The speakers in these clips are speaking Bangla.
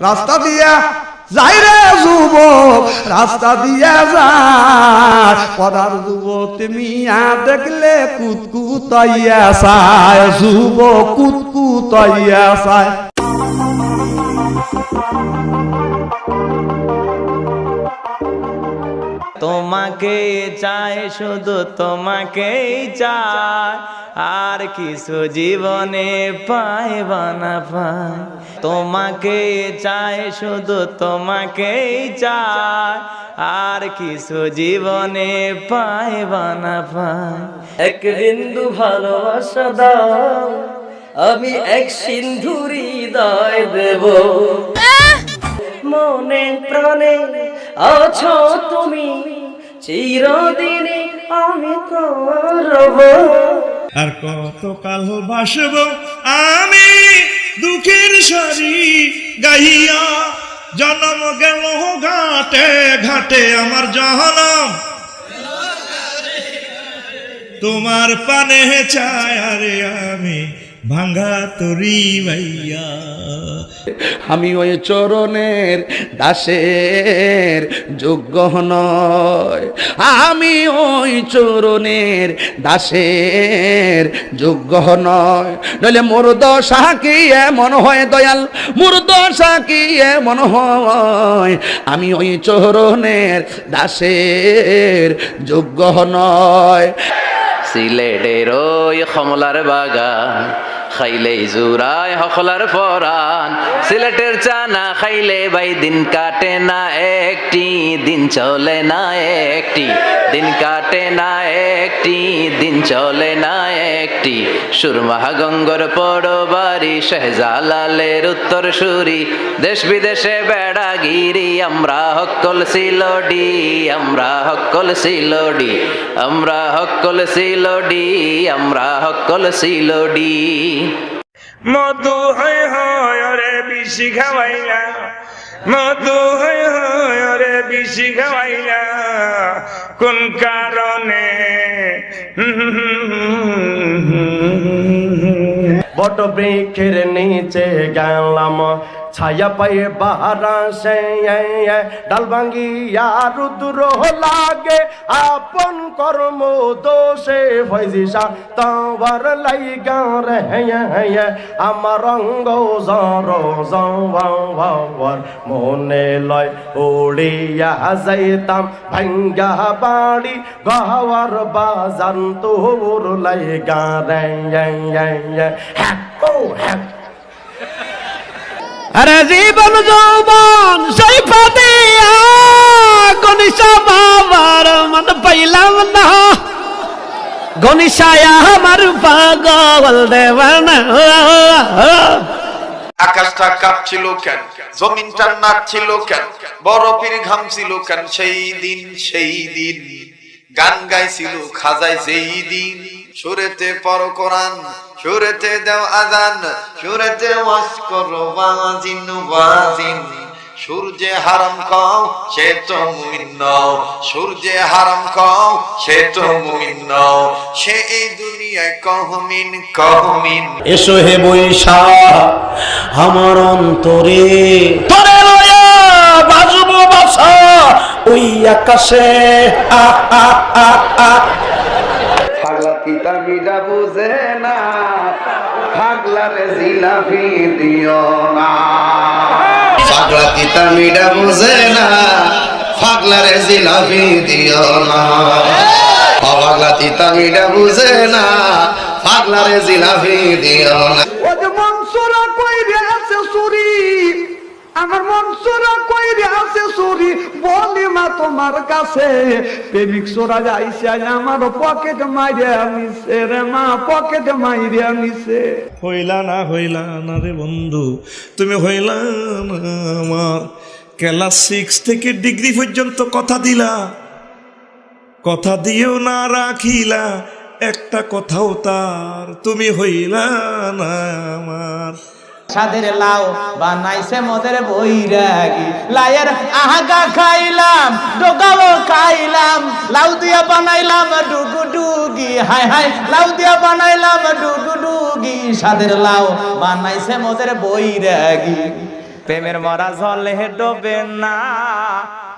রাস্তা দিয়া যাই রে যুবক, রাস্তা দিয়া যায়। পদার যুবক মিয়া দেখলে কুতকু কুতকুতাইয়া সায় যুবক Thank চায়। তোমাকে চায় শুধু তোমাকেই চায় আর কিছু জীবনে পায় বানা পায় তোমাকে চায় শুধু তোমাকেই চায় আর কিছু জীবনে পায় বানা পায় এক বিন্দু ভালোবাসা দাও আমি এক সিন্ধুরি হৃদয় দেব। মনে প্রাণে আছো তুমি? চিরদিনে আমি তোমার রব আর কতকাল বাসব আমি দুঃখের সারি গাইয়া জনম গেল ঘাটে ঘাটে আমার জহনম তোমার পানে চায় আরে আমি ভাঙ্গা তরি ভাইয়া। আমি ওই চরণের দাসের যোগ্য নয়। আমি ওই চরণের দাসের যোগ্য নয়। নইলে মোর দশা কি এমন হয় দয়াল? মোর দশা কি এমন হয়? আমি ওই চরণের দাসের যোগ্য নয়। সিলেটের ওই কমলার বাগান। খাইলেই জুরায় হকলার পরান সিলেটের চানা খাইলে ভাই দিন কাটে না একটি, দিন চলে না একটি, দিন কাটে না একটি, দিন চলে না একটি। সুরমা গঙ্গর পড়ো বাড়ি শেহজালালের উত্তর সুরি দেশ বিদেশে বেড়াগিরি, আমরা হকল সিলডি, আমরা হকল সিলডি, আমরা হকল সিলডি, আমরা হকল সিলডি। মধু হয় হয় রে বিশি খাওয়াইলা মধু হয় হয় রে বিশি খাওয়াইলা কোন কারণে? বট বৃক্ষের নিচে গেলাম। ছায়া পায়ে বাহারা সে ডাল ভাঙ্গিয়া রুদ্র লাগে, আপন কর্ম দোষে ফৈজিসা তাওয়ার লাইগা রে আমার অঙ্গ জর জর মনে লয় উড়িয়া যাইতাম, ভাঙ্গা বাড়ি গাওয়ার বাজান তোর লাইগা রে হ্যাঁ হ্যাঁ আরে জীবন যৌবন, সেই পাতিয়া গনিশা বাবার মন পাইলাম না। গনিশায়া আমার পাগল দেওয়ানা। আকাশটা কাঁপছিল কেন? জমিনটা নাচছিল কেন? বরফের ঘামছিল কেন? সেই দিন সেই দিন। গান গাইছিল, খাজায় যেই দিন। সুরেতে পর কোরআন, সুরেতে দেও আজান সুরেতে ওয়াজ করো বাজিন বাজিন। সূর্যে হারাম কও সে তো মুমিন। সূর্যে হারাম কও সে তো মুমিন। সে এই দুনিয়ায় কহমিন কহমিন। এসো হে বৈশা আমার অন্তরে। তোরে লয়া, বাজবো বাসা, ওই আকাশে। আ আ আ আ। পাগলারে জিলাপি দিও না। পাগলা তিতা মিডা বুঝে না, পাগলারে জিলাপি দিও না। পাগলা তিতা মিডা বুঝে না, পাগলারে জিলাপি দিও না। আমার মনসুরা কইরে আছে সুরি বলি মা তোমার কাছে। প্রেমিক সোরা যাইছে আমার পকেট মাইরে নিছে রে মা পকেট মাইরে নিছে হইলা না হইলা না রে বন্ধু, তুমি হইলা না আমার। ক্লাস সিক্স থেকে ডিগ্রি পর্যন্ত কথা দিলা। কথা দিয়েও না রাখিলা, একটা কথাও তার, তুমি হইলা না আমার। সাদের লাউ বানাইছে মদের বৈরাগি। লায়ের আহাগা খাইলাম, ডোগাও খাইলাম, লাউ দিয়া বানাইলাম ডুগু ডুগি হাই হাই লাউ দিয়া বানাইলাম ডুগু ডুগি সাদের লাউ বানাইছে মদের বৈরাগী। প্রেমের মরা জলে ডোবে না।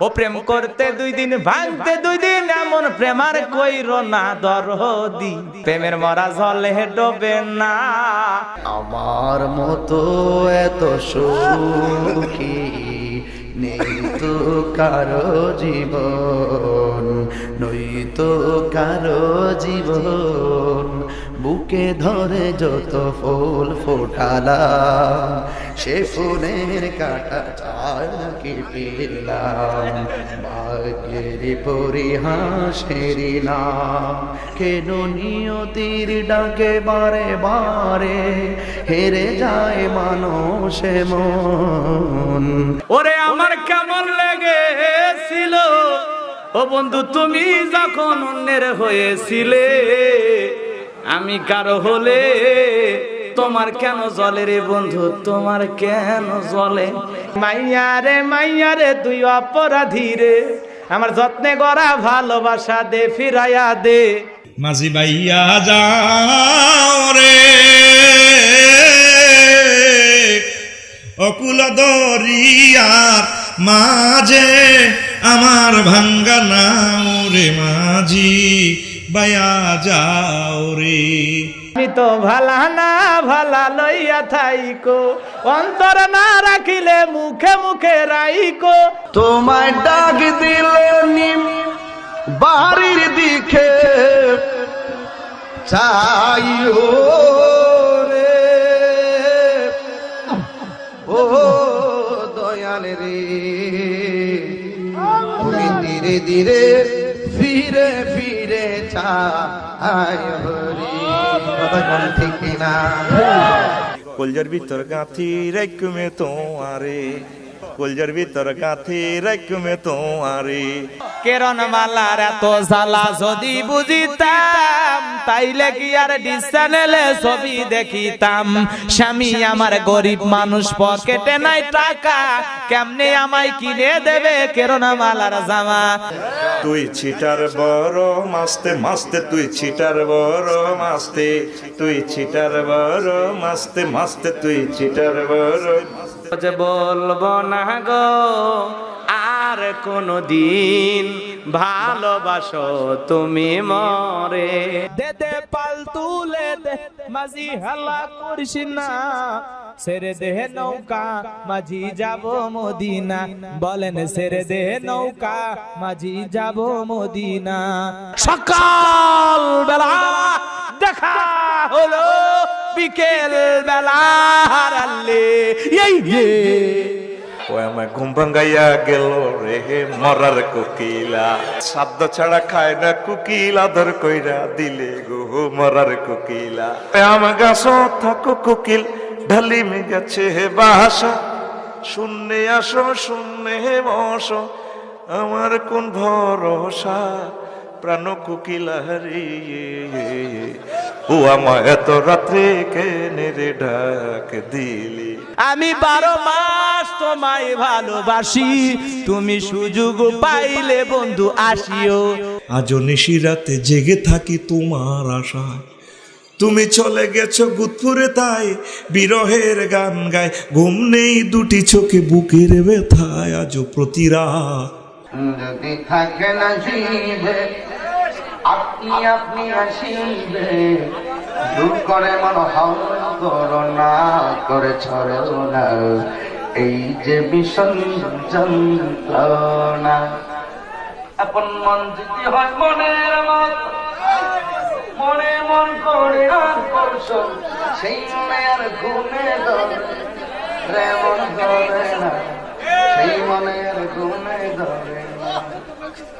ও প্রেম করতে দুই দিন, ভাঙতে দুই দিন এমন প্রেমার কইর না দরদি। প্রেমের মরা জলে ডোবে না। আমার মতো এত সুখী। নেই তো কারও জীবন নই তো কারও জীবন। বুকে ধরে যত ফুল ফোটালা সে ফুলের কাটা কি পেলাম ভাগ্যের পরিহাসেরি নাম। কেন নিয়তির ডাকে বারে বারে হেরে যায় মানুষ মন? ওরে আমার কেমন লেগেছিল? ও বন্ধু, তুমি যখন অন্যের হয়েছিলে, আমি কারও হলে তোমার কেন জলে রে বন্ধু? তোমার কেন জলে মাইয়া রে মাইয়া রে তুই অপরাধী রে। আমার যত্নে গড়া ভালোবাসা দে, ফিরাইয়া দে। মাঝি বাইয়া যাও রে। অকুল দরিয়ার মাঝে আমার ভাঙ্গা নাও রে মাঝি বাইয়া যাও রে। আমি তো ভালা না, ভালা লইয়া থাইকো। অন্তর না রাখিলে মুখে মুখে রাইকো। তোমার ডাক দিলে নিম, বাড়ির দিকে চাইও রে। ও দয়াল রে, তুমি ধীরে ধীরে ফিরে ফিরে চাই কোন ঠিক না। কলজার ভিতর গাঁথি রাইকুমে তোমারে কলজার ভিতর গাঁথি রাইকুমে তোমারে কেরন মালার এত জ্বালা যদি বুঝিতাম তাইলে কি আর ডিসচানেলে ছবি দেখিতাম? স্বামী আমার গরিব মানুষ পকেটে নাই টাকা কেমনে আমায় কিনে দেবে কেরন মালার জামা? তুই ছিটার বড় মাস্তে মাস্তে তুই ছিটার বড় মাস্তে তুই ছিটার বড় মাস্তে মাস্তে তুই ছিটার বড় বলব না গো আর কোনো দিন ভালোবাসো তুমি মরে। দে দে পাল তুলে দে মাঝি হালা করিস না। সেরে দেহ নৌকা মাঝি যাব মদিনা। বলেন সেরে দেহ নৌকা মাঝি যাব মদিনা। সকাল বেলা দেখা হলো। বিকেল বেলা হারালে। এই ও আমার ঘুম ভাঙ্গাইয়া গেল রে মরার কোকিলা। শব্দ ছাড়া খায় না কুকিল, আদর কইরা দিলে গো মরার কোকিলা। আমার গাছ থাকো কোকিল, ঢালি গেছে হে বাসা। শূন্যে আসো শূন্যে হে বসো, আমার কোন ভরসা? প্রাণ কোকিলা হারিয়ে। ও আমার এত রাত্রে কেনে রে ডাক দিলি? আমি বারো মাস তোমায় ভালোবাসি তুমি সুযোগ পাইলে বন্ধু আসিও। আজও নিশি রাতে জেগে থাকি তোমার আশায়। তুমি চলে গেছো গুদপুরে তাই বিরহের গান গায়। ঘুম নেই দুটি চোখে বুকের ব্যথায় আজও প্রতি রাত। যদি থাকে না জীবে আপনি আপনি আসিবে। দূর করে মন হল করো না, করে ছড়ো না। এই যে ভীষণ যন্ত্রণা। আপন মন যদি হয় মনের মত, মনে মন করে করছ সেই মনে আর ঘুমে ধরে মন ধরে না। সেই মনের ঘুমে ধরে না। ভালো লাগে পাশে বসে,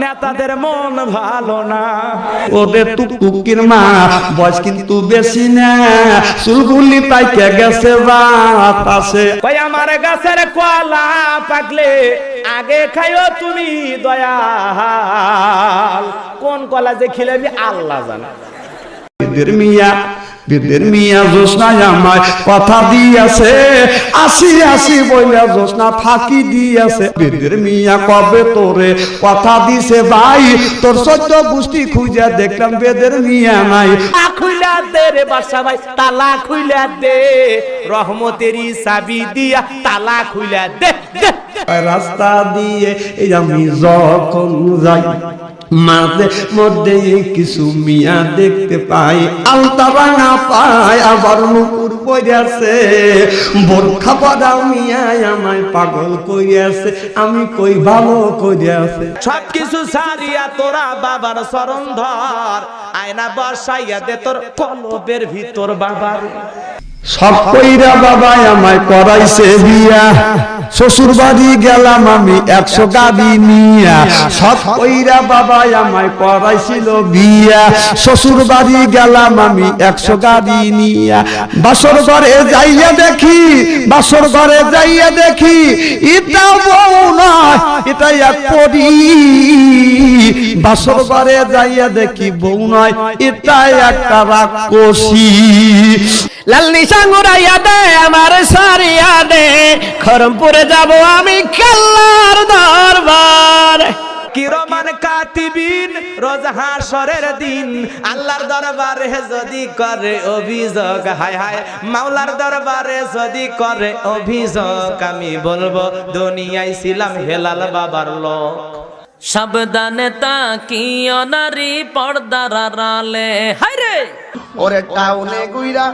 নেতাদের মন ভালো না। ওরে টুকুকির মা বয়স কিন্তু বেশি না। চুলগুলি পাইকে গেছে বাতাসে কই আমার গাছের কলা পাকলে আগে খাইও তুমি দয়াল। কোন কলা যে খিলাবি আল্লাহ জানে। মিয়া বেদের মিয়া জোসনায় আমায় কথা দিয়েছে। আসি আসি বইলা জোসনা ফাঁকি দিয়েছে। বেদের মিয়া কবে তোরে কথা দিছে ভাই? তোর সত্য বুষ্টি খুঁজে দেখলাম বেদের মিয়া নাই। খুইলা দে রে বাসা ভাই, তালা খুইলা দে। রহমতেরি চাবি দিয়া তালা খুইলা দে দে। রাস্তা দিয়ে আমি যখন যাই, মাঝে মধ্যে কিছু মিয়া দেখতে পাই। আলতা ভাঙা পাই আবার মুকুর পড়িয়াছে। বোরখা পরা মিয়া আমায় পাগল করিয়াছে। আমি কই ভালো করিয়াছে। সব কিছু সারিয়া তোরা বাবার চরণ ধর। আয়না বর্ষাইয়া দে তোর কলবের ভিতর বাবার। সব কইরা বাবা আমায় করাইছে বিয়া। শ্বশুর বাড়ি গেলাম আমি একশো গাড়ি নিয়া। সব কইরা বাবা আমায় করাইছিল বিয়া। শ্বশুর বাড়ি গেলাম আমি একশো গাড়ি নিয়া। বাসর ঘরে যাইয়া দেখি, বাসর ঘরে যাইয়া দেখি এটা বউ নয় এটা এক পরি। বাসর ঘরে যাইয়া দেখি বউ নয় এটা একটা রাক্ষসী। লাল্লি সাঙ্গুরাইয়া দে, আমার সারিয়া দে। খরমপুরে যাব আমি কাল্লার দরবার। কিরমান কাতিবিন, রোজ হাসরের দিন। আল্লাহর দরবারে যদি করে অভিযোগ, হায় হায়, মাওলার দরবারে যদি করে অভিযোগ, আমি বলব, দুনিয়ায় ছিলাম হেলাল বাবার লোক। সাবধানে তাকিও নারী পর্দার আড়ালে। হাইরে ওরে টাউনে গুইরা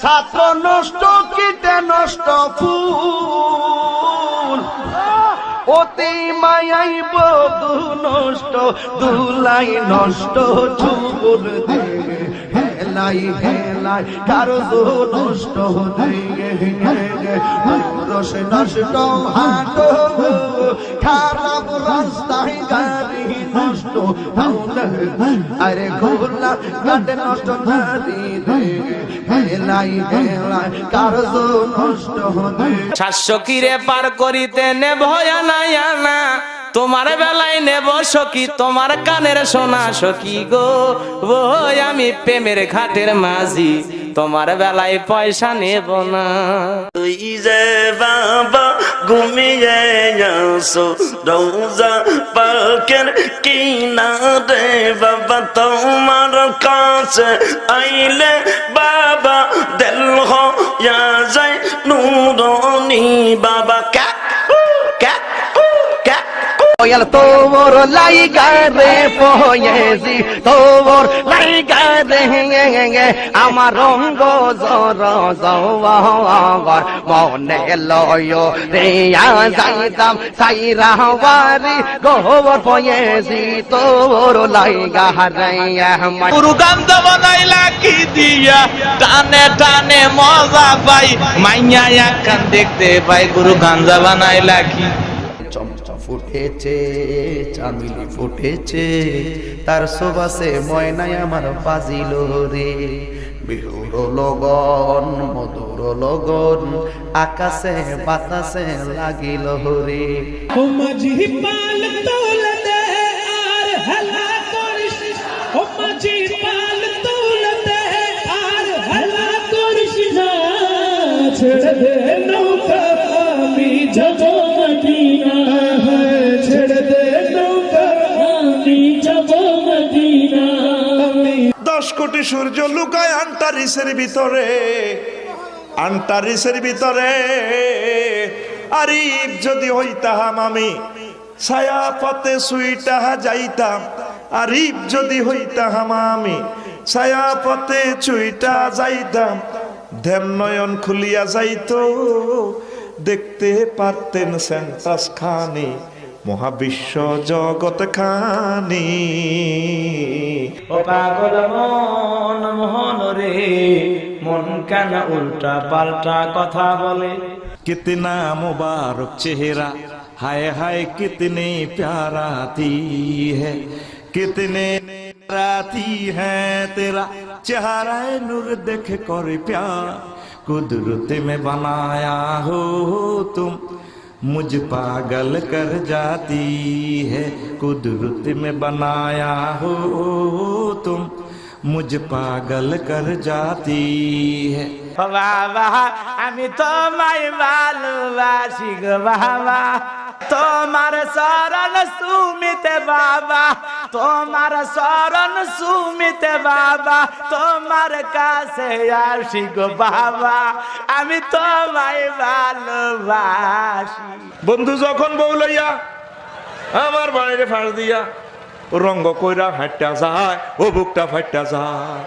ছাত্র নষ্ট কিতে নষ্ট ফুল। অতি মায়াই বধু নষ্ট দুলাই নষ্ট চুল দে হেলাই হেলাই কারও নষ্ট দে রস নষ্ট হাটো। খারাপ রাস্তায় গাড়ি নষ্ট আরে গোলা গাড়ি নষ্ট নারী রে। হেলাই হেলাই কারও নষ্ট দে সাতশো কিরে পার করিতে নে ভয়া নাই আনা। তোমার বেলায় নেব সখি, তোমার কানের সোনা সখি গো। ওই আমি প্রেমের ঘাটের মাঝি, তোমার বেলায় পয়সা নেব না। তুই যে বাবা ঘুমিয়ে আসো রোজা পাকের কিনারে বাবা, তোমার কাছে আইলে বাবা, দিল হইয়া যায় নুরনি বাবা, ক্যাক। ওয়াল তোর লাইগা রে পয়েছি তোর লাইগা আমার রঙ্গ জর জওয়ার মনে লয় রে যাইতাম সাইরা বাড়ি গোবর পয়েছি তোর লাইগা রে আমার। গুরু গান্ধা বানাইলা কি দিয়া, টানে টানে মজা পাই, মাইয়া একান দেখতে পাই গুরু গাঞ্জা বানাইলা কি ফুটেছে চামিলি ফুটেছে। তার সোবাসে ময়নাই আমার পাজিল রে। বিহুর লগন, মধুর লগন, আকাশে বাতাসে লাগিল রে। কোটি সূর্য লুকায় আন্টারিসের ভিতরে আন্টারিসের ভিতরে। আরিফ যদি হইতাম আমি ছায়া পথে সুইটাহা যাইতাম আরিফ যদি হইতাম আমি ছায়া পথে চুইটা যাইতাম। ধ্যান নয়ন খুলিয়া যাইতো, দেখতে পারতেন সেন্টাস খানি। মহাবিশ্ব জগত খানি ও পাগল মন মোহন রে মন কেন উল্টা পাল্টা কথা বলে? কীতি নাম বার চেহারা হায় হায় কিতনে প্যারাতি তি রাতি হেরা চেহারায় নূর দেখে করে প্যার কুদরত মে বনা হো তুম। मुझ पागल कर जाती है कुदरत में बनाया हो तुम मुझ पागल कर जाती है বাবা আমি তোমায় ভালোবাসি গো বাবা তোমার শরণ সুমিতে বাবা তোমার শরণ সুমিতে বাবা, তোমার কাছে আসি গো বাবা, আমি তোমায় ভালোবাসি। বন্ধু, যখন বউ লইয়া আমার বাড়িরে ফাঁস দিয়া রঙ্গ কইরা হাঁটটা যায়, ও বুকটা ফাটটা যায়।